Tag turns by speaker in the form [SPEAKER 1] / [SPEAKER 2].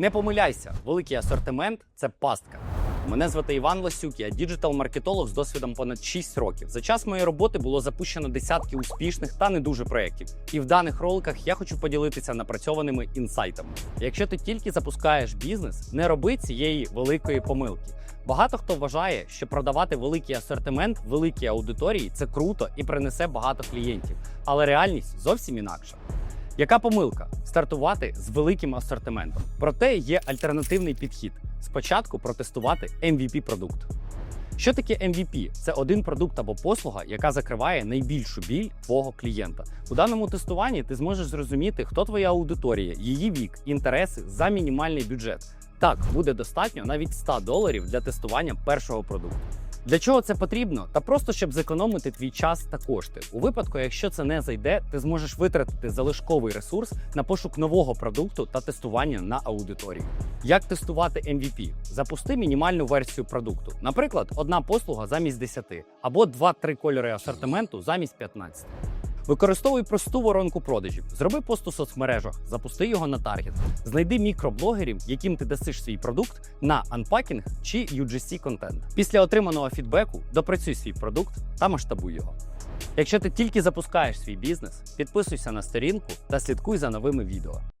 [SPEAKER 1] Не помиляйся, великий асортимент це пастка. Мене звати Іван Ласюк, я діджитал-маркетолог з досвідом понад 6 років. За час моєї роботи було запущено десятки успішних та не дуже проєктів. І в даних роликах я хочу поділитися напрацьованими інсайтами. Якщо ти тільки запускаєш бізнес, не роби цієї великої помилки. Багато хто вважає, що продавати великий асортимент великій аудиторії це круто і принесе багато клієнтів, але реальність зовсім інакша. Яка помилка? Стартувати з великим асортиментом. Проте є альтернативний підхід. Спочатку протестувати MVP продукт. Що таке MVP? Це один продукт або послуга, яка закриває найбільшу біль твого клієнта. У даному тестуванні ти зможеш зрозуміти, хто твоя аудиторія, її вік, інтереси за мінімальний бюджет. Так, буде достатньо навіть 100 доларів для тестування першого продукту. Для чого це потрібно? Та просто щоб зекономити твій час та кошти. У випадку, якщо це не зайде, ти зможеш витратити залишковий ресурс на пошук нового продукту та тестування на аудиторії. Як тестувати MVP? Запусти мінімальну версію продукту. Наприклад, одна послуга замість 10 або 2-3 кольори асортименту замість 15. Використовуй просту воронку продажів. Зроби пост у соцмережах, запусти його на таргет. Знайди мікроблогерів, яким ти дасиш свій продукт на анпакінг чи UGC контент. Після отриманого фідбеку допрацюй свій продукт та масштабуй його. Якщо ти тільки запускаєш свій бізнес, підписуйся на сторінку та слідкуй за новими відео.